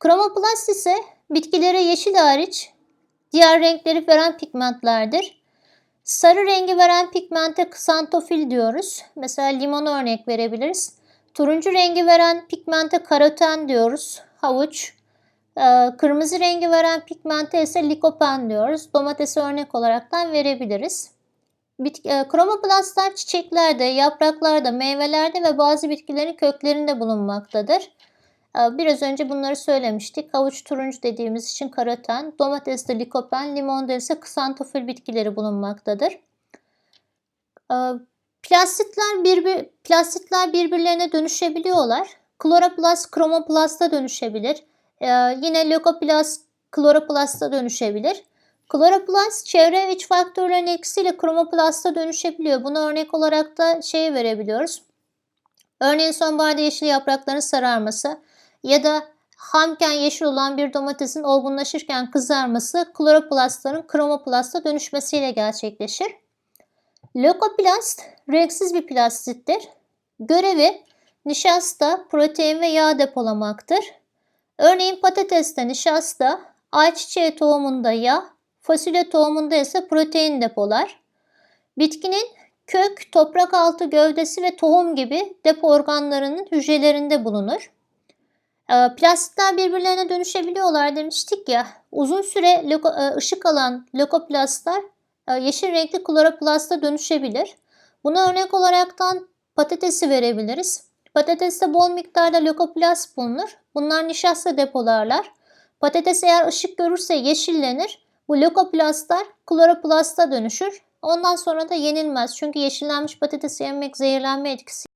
Kromoplast ise bitkilere yeşil hariç diğer renkleri veren pigmentlerdir. Sarı rengi veren pigmente ksantofil diyoruz. Mesela limon örnek verebiliriz. Turuncu rengi veren pigmente karoten diyoruz. Havuç. Ee, Kırmızı rengi veren pigmente ise likopen diyoruz. Domatesi örnek olaraktan verebiliriz. E, kromoplastlar çiçeklerde, yapraklarda, meyvelerde ve bazı bitkilerin köklerinde bulunmaktadır. E, Biraz önce bunları söylemiştik. Havuç turuncu dediğimiz için karoten, domateste likopen, limonda ise ksantofil bitkileri bulunmaktadır. E, Plastitler, birbir, plastitler birbirlerine dönüşebiliyorlar. Kloroplast kromoplasta dönüşebilir. E, Yine lökoplast kloroplasta dönüşebilir. Kloroplast çevre iç faktörlerin etkisiyle kromoplasta dönüşebiliyor. Bunu örnek olarak da şey verebiliyoruz. Örneğin sonbaharda yeşil yaprakların sararması ya da hamken yeşil olan bir domatesin olgunlaşırken kızarması kloroplastların kromoplasta dönüşmesiyle gerçekleşir. Lökoplast renksiz bir plastittir. Görevi nişasta, protein ve yağ depolamaktır. Örneğin patateste nişasta, ayçiçeği tohumunda yağ, fasulye tohumunda ise protein depolar. Bitkinin kök, toprak altı gövdesi ve tohum gibi depo organlarının hücrelerinde bulunur. Ee, Plastitler birbirlerine dönüşebiliyorlar demiştik ya. Uzun süre loko- e, ışık alan lökoplastlar e, yeşil renkli kloroplasta dönüşebilir. Buna örnek olaraktan patatesi verebiliriz. Patateste bol miktarda lökoplast bulunur. Bunlar nişasta depolarlar. Patates eğer ışık görürse yeşillenir. Bu lökoplastlar kloroplasta dönüşür. Ondan sonra da yenilmez. Çünkü yeşillenmiş patatesi yemek zehirlenme etkisi